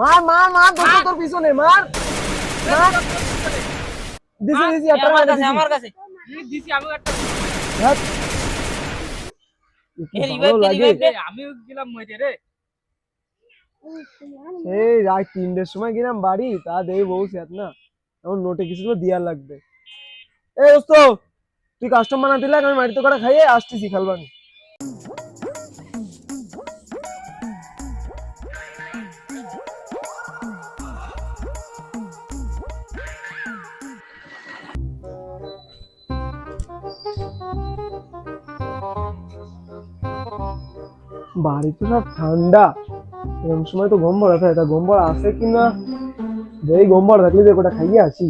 মার মার মার দোস্ত তোর পিছনে মার। মার। দিছি দিছি একটা আমার কাছে আমার কাছে। দিছি আমি একটা। এই রাত তিনটের সময় গেলাম বাড়ি তা দেই বউ সেত না। এখন নোটে কিছু তো লাগবে। এই দোস্ত তুই কাস্টমার না দিলে আমি বাড়িতে করে খাইয়ে আসতেছি খেলবানি। বাড়িতে সব ঠান্ডা। এরকম সময় তো গম্বর আছে এটা গম্বর আছে কিনা? যেই গম্বর থাকলে যে ওটা খাইয়ে আসি।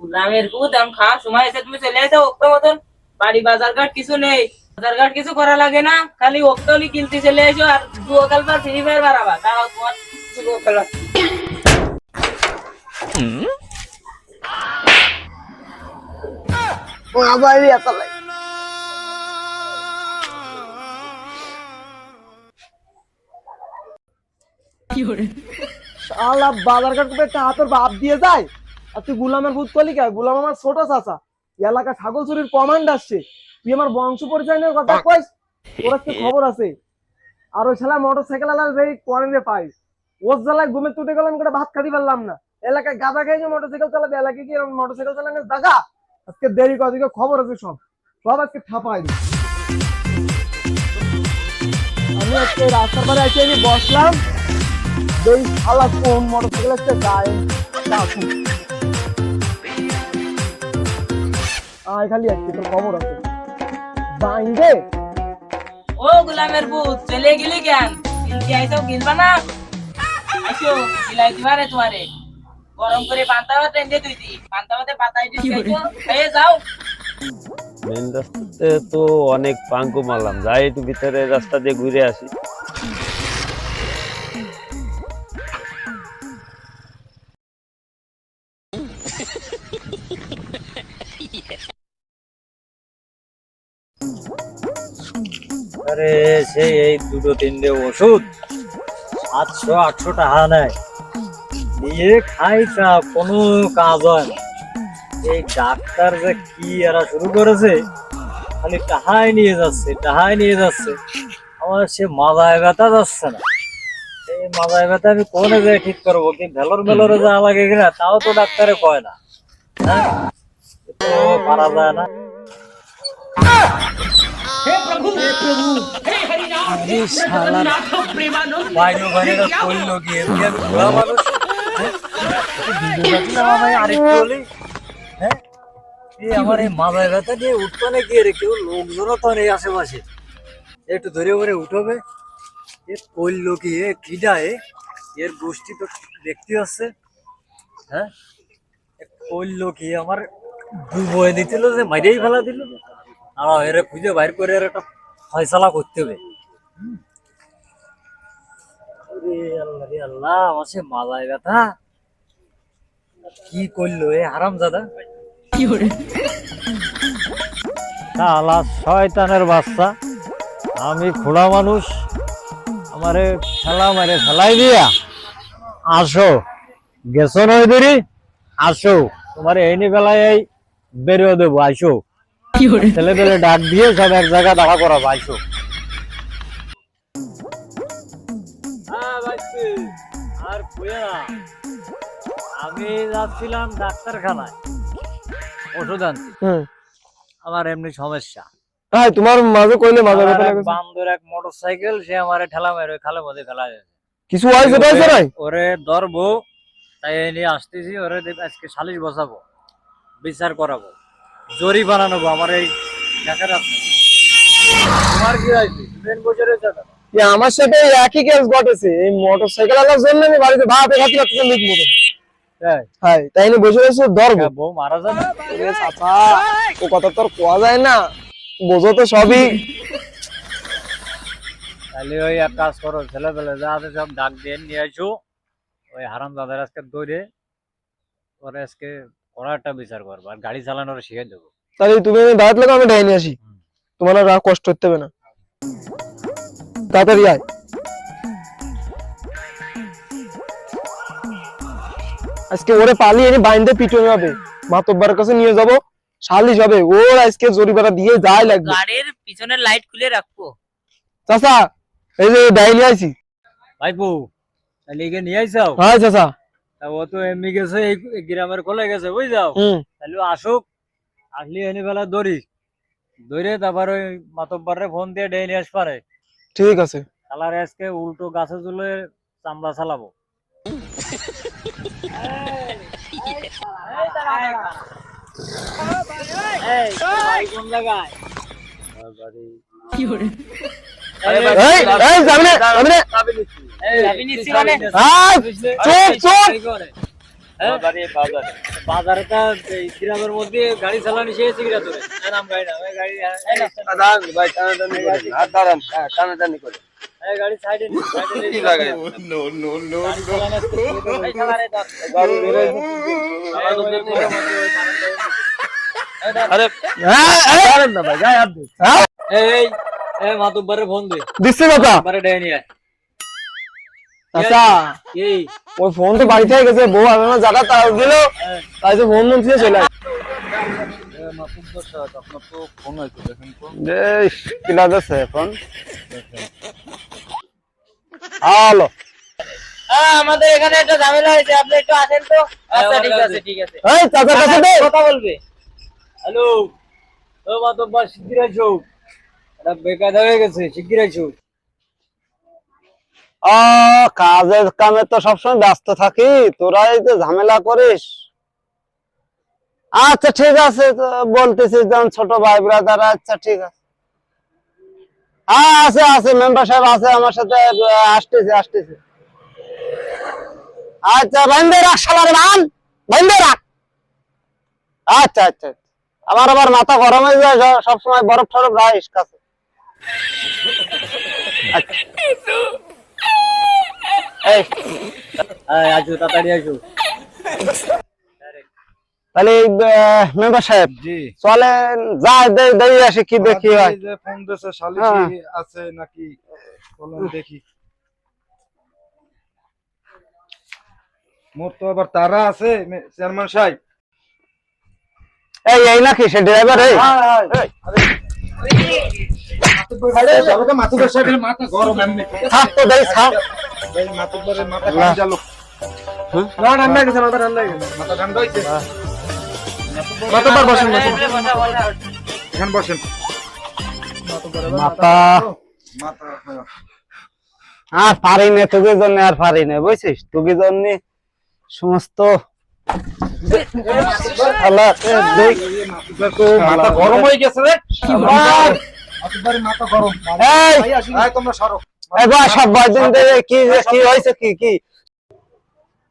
গুলামের গুদ আম খাওয়ার সময় এসে তুমি চলে আসো ওক্ত মতন বাড়ি বাজার ঘাট কিছু নেই। বাজার ঘাট কিছু করা লাগে না খালি ওক্তলি কিনতে চলে এসো আর দু কাল পর ফ্রি ফায়ার বাড়াবা তারাও তোমার কিছু খেলা আবার এত লাই শালা বাজার ঘাট করে একটা হাতের বাপ দিয়ে যায়। আর তুই গুলামের ভূত করলি কে? গুলাম আমার ছোট চাচা। এলাকা ছাগল চুরির কমান্ড আসছে। তুই আমার বংশ পরিচয় নিয়ে কথা কইস? তোর আজকে খবর আছে। আর ওই ছেলে মোটর সাইকেল আলার যেই করেন পাই ওর জ্বালায় ঘুমে তুটে গেলাম করে ভাত খাতে পারলাম না। এলাকায় গাদা খেয়ে মোটর সাইকেল চালাবে এলাকায় কি মোটর সাইকেল চালানোর জায়গা আজকে দেরি করে দিকে খবর আছে সব। সব আজকে ঠাপাই দিই আমি আজকে রাস্তার পারে এসে আমি বসলাম। এই শালা কোন মোটর সাইকেল আসছে গায়ে আয় খালি আজকে তোর খবর আছে। বাইরে ও গোলামের ভূত চলে গেলি কেন? কিনতে আইসো কিনবা না? আইছো গিলাই দিবারে তোমারে। গরম করে পান্তা ভাত তুই দি। পান্তা ভাতে পাতাই দিস খাইছো খেয়ে যাও। মেন রাস্তাতে তো অনেক পাঙ্কু মারলাম। যাই একটু ভিতরে রাস্তা দিয়ে ঘুরে আসি। আরে সেই এই দুটো তিনটে ওষুধ আটশো আটশো টাকা নেয়। দিয়ে খাই তা কোনো কাজ হয় এই ডাক্তার যে কি এরা শুরু করেছে, খালি টাহাই নিয়ে যাচ্ছে টাহাই নিয়ে যাচ্ছে। আমার সে মাথায় ব্যথা যাচ্ছে না। এই মাথায় ব্যথা আমি কোনে যাই ঠিক করব, কি ভেলোর ভেলোরে যা লাগে কিনা, তাও তো ডাক্তারে কয় না। হ্যাঁ? পারা যায় না। আরে শালা। কি? এমনি মানুষ ভাই আরেকটু হলেই, হ্যাঁ? এই আমার এই মাথায় ব্যথা নিয়ে উঠতো না কি রে কেউ লোকজনও তো নেই আশেপাশে। একটু ধরে ধরে উঠবে। এ করল কি? এ এ? এর গোষ্ঠী তো দেখতে হচ্ছে হ্যাঁ এ করল কি? আমার ডুবয়ে দিছিল যে মাইরেই ফেলা দিল। আর এর খুঁজে বাইর করে এর একটা ফয়সালা করতে হবে। আল্লাহ রে আল্লাহ আমার সে মালায় ব্যথা। কি করল এ হারাম দাদা শালা শয়তানের বাচ্চা আমি খোড়া মানুষ আমারে খেলা মারে ফেলাই দিয়া আসো। গেছো নয় দেরি? আসো। তোমার এই নি বেলায় বেরিয়ে দেবো আসো। ছেলে পেলে ডাক দিয়ে সব এক জায়গায় আসো হ্যাঁ আর আমি যাচ্ছিলাম ডাক্তারখানায়। ওষুধ আনতে। হ্যাঁ। আমার এমনি সমস্যা। হ্যাঁ তোমার মাঝে কইলে মাঝে বান্দর এক মোটর সাইকেল সে আমার ঠেলা মেরে খালে মধ্যে ফেলা যায় কিছু হয়েছে নাই? ওরে ধরবো তাই নিয়ে আসতেছি ওরে আজকে সালিশ বসাবো বিচার করাবো। জরি বানানো আমার এই যাচ্ছে তোমার কি হয়েছে মেন বসে রয়েছে আমার সাথে একই কেস ঘটেছে। এই মোটর সাইকেল আলার জন্য আমি বাড়িতে ভাত খাতে খাতে লিখ মতো তাই? হ্যাঁ তাই নিয়ে বসে রয়েছে ধরবো। বউ মারা যাবে। ও কথা তোর কোয়া যায় না। বোঝো তো সবই। তাহলে ওই এক কাজ করো ছেলে পেলে যা আছে সব ডাক দিয়ে নিয়ে আসো। ওই হারাম দাদার আজকে দৌড়ে ওরা আজকে একটা বিচার করব আর গাড়ি চালানোর শিখে দেবো। তাহলে তুমি দাঁড়াত লাগো আমি ডাইনি আসি। তোমার আর কষ্ট হতে হবে না। তাড়াতাড়ি আয়। আজকে ওরে পালিয়ে এনে বাইন্দে পিটনে হবে মাতব্বার কাছে নিয়ে যাব শালিশ হবে ওর আজকে জরিমানা দিয়ে যায় লাগবে। গাড়ির পিছনের লাইট খুলে রাখব। চাচা এই যে ডাইনি আইছি। ভাইপু তাহলে নিয়ে আইসাও? হ্যাঁ চাচা। ও তো এমনি গেছে এই গ্রামের কোলে গেছে বুঝছাও? হুম। তাহলে আসুক আসলে এনে বেলা দৌড়ি। দৌড়ে তারপর ওই মাতব্বারে ফোন দিয়ে ডেইলি আস পারে ঠিক আছে। কালারে আজকে উল্টো গাছে তুলে চামড়া চালাবো। এই যাবি না যাবি না যাবি নিচ্ছি মানে? আয়, চুপ চুপ হ্যাঁ? বাজারে তো মধ্যে গাড়ি চালানি শিখেছি কিনা তোরে নাম গাড়ি না ভাই টানাটানি হাত দাঁড়ান হ্যাঁ টানাটানি সাইডে কি লাগে আরে হ্যাঁ, না ভাই গায়ে হ্যাঁ, এই মাতুব্বারে ফোন দে দিচ্ছি কথা বারে ডেয়ে নিয়ে। চাচা এই। ওই ফোন তো বাড়ি থেকে গেছে বউ আমি আমার জায়গা তার দিল তাই তো ফোন মন থেকে চলে আসে। হ্যালো আমাদের এখানে একটা ঝামেলা হয়েছে আপনি একটু আসেন তো। আচ্ছা ঠিক আছে। ঠিক আছে। এই চাচার কাছে দে। কথা বলবে। হ্যালো। ও মাতুব্বার শিগগির আইসো এটা বেকায়দা হয়ে গেছে শিগগির ও কাজের কামে তো সবসময় ব্যস্ত থাকি। তোরা এই যে ঝামেলা করিস। আচ্ছা ঠিক আছে, তো বলতেছিস যেমন ছোট ভাই ব্রাদার আচ্ছা ঠিক আছে। হ্যাঁ আছে আছে মেম্বার সাহেব আছে আমার সাথে, আসতেছে আসতেছে। আচ্ছা বাইন্দে রাখ শালার মান। বাইন্দে রাখ। আচ্ছা আচ্ছা আচ্ছা। আমার আবার মাথা গরম হয়ে যায় সবসময় বরফ টরফ রাখিস কাছে। আচ্ছা। এই তাড়াতাড়ি আইসো তাহলে মেম্বার সাহেব চলেন যাই দেই দেই কি দেখি হয়। ফোন দিছে সালিশি। আছে নাকি বলেন দেখি। মোর তো আবার তারা আছে চেয়ারম্যান সাহেব। এই এই নাকি সে ড্রাইভার এই। আর পারি না তোকে জন্য আর পারি না বুঝছিস? তোকে জন্য সমস্ত মাথা গরম হয়ে গেছে রে। মাথা গরম তোমরা সরো সব বয়দিন কি কি হয়েছে কি কি?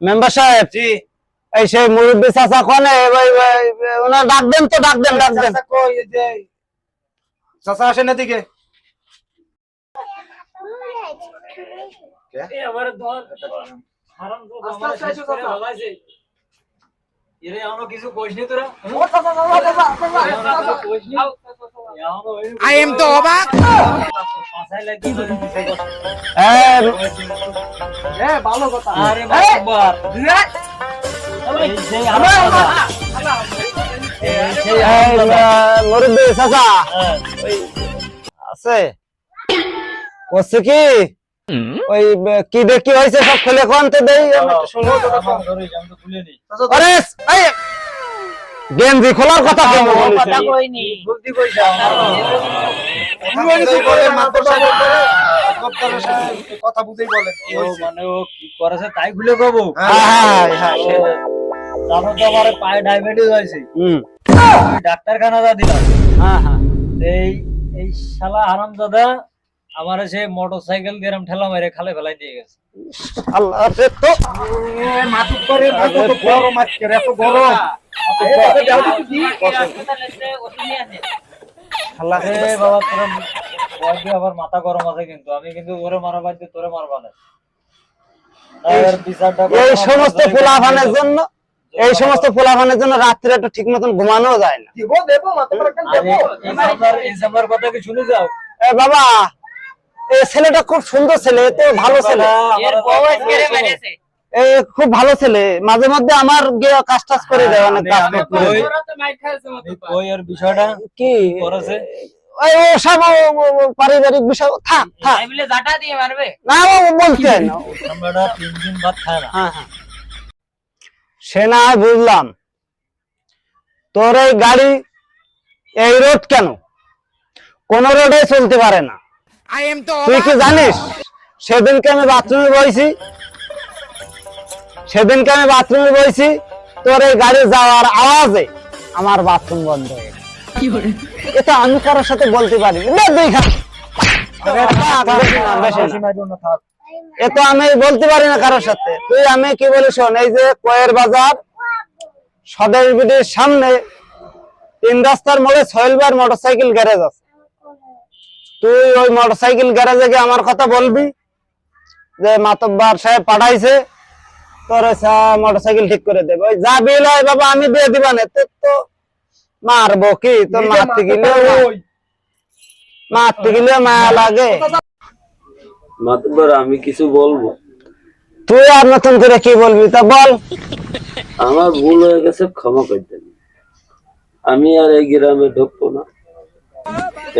মেম্বার সাহেব জি। এই সেই মুরব্বী চাচা কোনে ওনার ডাক দেন তো ডাক দেন ডাক দেন। চাচা আসেন এদিকে। আমার এরে এখনও কিছু তোরা? পাছায় লাগি ধরে দিছে কথা। এ, ভালো কথা। আরে চাচা। হ্যাঁ। আছে। করছে কি? ওই কি দেখি হয়েছে সব খুলে কোন তো দেই আমি একটু শুনি। আমার ঘরে যাম তো খুলে নি আরে এই, গেঞ্জি খোলার কথা কেন কথা কইনি। বুদ্ধি কইছা বুঝেই কথা বলেন মানে ও কি করেছে তাই খুলে কব? হ্যাঁ, হ্যাঁ, জানো তো আমার পায়ে ডায়াবেটিস হয়েছে। হুম, ডাক্তারখানা যা দিলাম। হ্যাঁ, হ্যাঁ। এই এই শালা হারাম দাদা আমার সে মোটর সাইকেল দিয়ে এরম ঠেলা মেরে খালে ফেলাই দিয়ে গেছে। আল্লাহ রে তো। এ, মাতুব্বরের মাথা তো। গরম আজকে এত গরম আল্লাহ এ বাবা তোরা ভয় আবার মাথা গরম আছে কিন্তু। আমি কিন্তু ওরে মারা বাদ দিয়ে তোরে মারবা না। এই সমস্ত পোলাফানের জন্য এই সমস্ত পোলাফানের জন্য রাত্রে একটু ঠিক মতন ঘুমানো যায় না। কথা কি শুনে যাও? এ বাবা ছেলেটা খুব সুন্দর ছেলে তো ভালো ছেলে। এর বউ আজকে রে মেরেছে এ খুব ভালো ছেলে। মাঝে মধ্যে আমার গিয়ে কাজ টাজ করে দেয় অনেক কাজ করে বিষয়টা? কি? পারিবারিক বিষয়। থাক না না। হ্যাঁ হ্যাঁ। সে না বুঝলাম। তোর এই গাড়ি এই রোড কেন? কোন রোডে চলতে পারে না। তুই কি জানিস? সেদিনকে আমি বাথরুমে বইছি। সেদিনকে আমি বাথরুমে বইছি তোর এই গাড়ি যাওয়ার আওয়াজে আমার বাথরুম বন্ধ হয়ে এটা আমি কারোর সাথে বলতে পারি এ তো আমি বলতে পারি না কারোর সাথে। তুই আমি কি বলি শোন এই যে কয়ের বাজার সদর বিডির সামনে তিন রাস্তার মোড়ে সোহেলবার মোটরসাইকেল গ্যারেজ আছে। তুই ওই মোটরসাইকেল গ্যারেজে গিয়ে আমার কথা বলবি? যে মাতব্বার সাহেব পাঠাইছে তোর মোটরসাইকেল ঠিক করে দেবে। ওই যা বিল হয় বাবা আমি দিয়ে দিবা না। তোর তো মারবো কি? তোর মারতে গেলে মারতে গেলে মায়া লাগে। মাতবার আমি কিছু বলব? তুই আর নতুন করে কি বলবি তা বল। আমার ভুল হয়ে গেছে ক্ষমা করে দেন। আমি আর এই গ্রামে ঢুকবো না।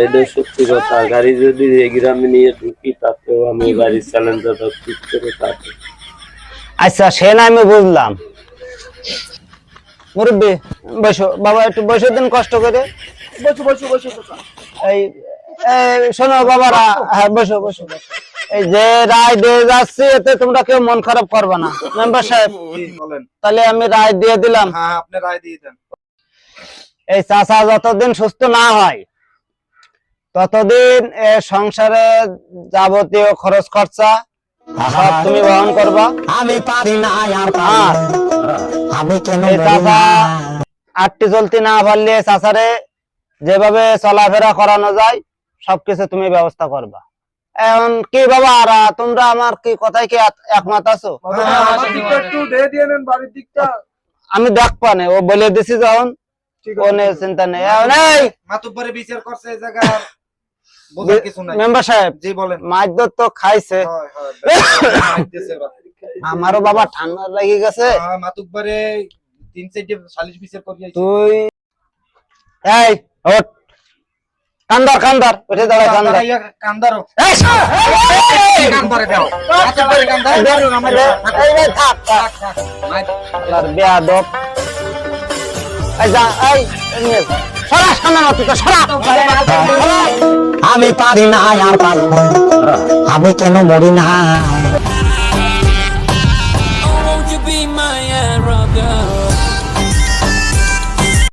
এটা সত্যি কথা গাড়ি যদি এই গ্রামে নিয়ে ঢুকি তাতেও আমি গাড়ির ঠিক করে তাতে আচ্ছা সে না আমি বুঝলাম। মুরব্বী বসো বাবা একটু বসে দিন কষ্ট করে। বসো বসো বসো এই শোনো বাবারা হ্যাঁ বসো বসো বসো। এই যে রায় দিয়ে যাচ্ছি এতে তোমরা কেউ মন খারাপ করবে না। মেম্বার সাহেব তাহলে আমি রায় দিয়ে দিলাম। হ্যাঁ আপনি রায় দিয়ে দেন। এই চাচা যতদিন সুস্থ না হয় ততদিন এ সংসারে যাবতীয় খরচ খরচা সব তুমি বহন করবা। আমি পারি না আমি কেন আটটি চলতে না পারলে চাচারে যেভাবে চলাফেরা করানো যায় সবকিছু তুমি ব্যবস্থা করবা। এখন কি বাবা আর তোমরা আমার কি কথায় কি এক- একমত আছো? আমি দেখবা না ও বলে দিছি যখন। ঠিক ও নিয়ে চিন্তা নেই। বিচার করছে মেম্বার সাহেব জি বলেন মাইদ্যর তো খাইছে মাইরতেছে ওরা। আমারও বাবা ঠান্ডা লেগে গেছে তিন চারটে সালিশ বিচার করিয়াছে তুই এই ওঠ কান্দার কান্দার উঠে দাঁড়া কান্দার কান্দারো কান্দারে দাও মাতুব্বরে কান্দার এই, এই, এই, থাক, থাক। আল্লাহর বেয়াদব। এই যা, এই, এই নিয়ে যা। সরা সামনে তুই তো। সরা। আমি পারি না। আমি কেন মরি না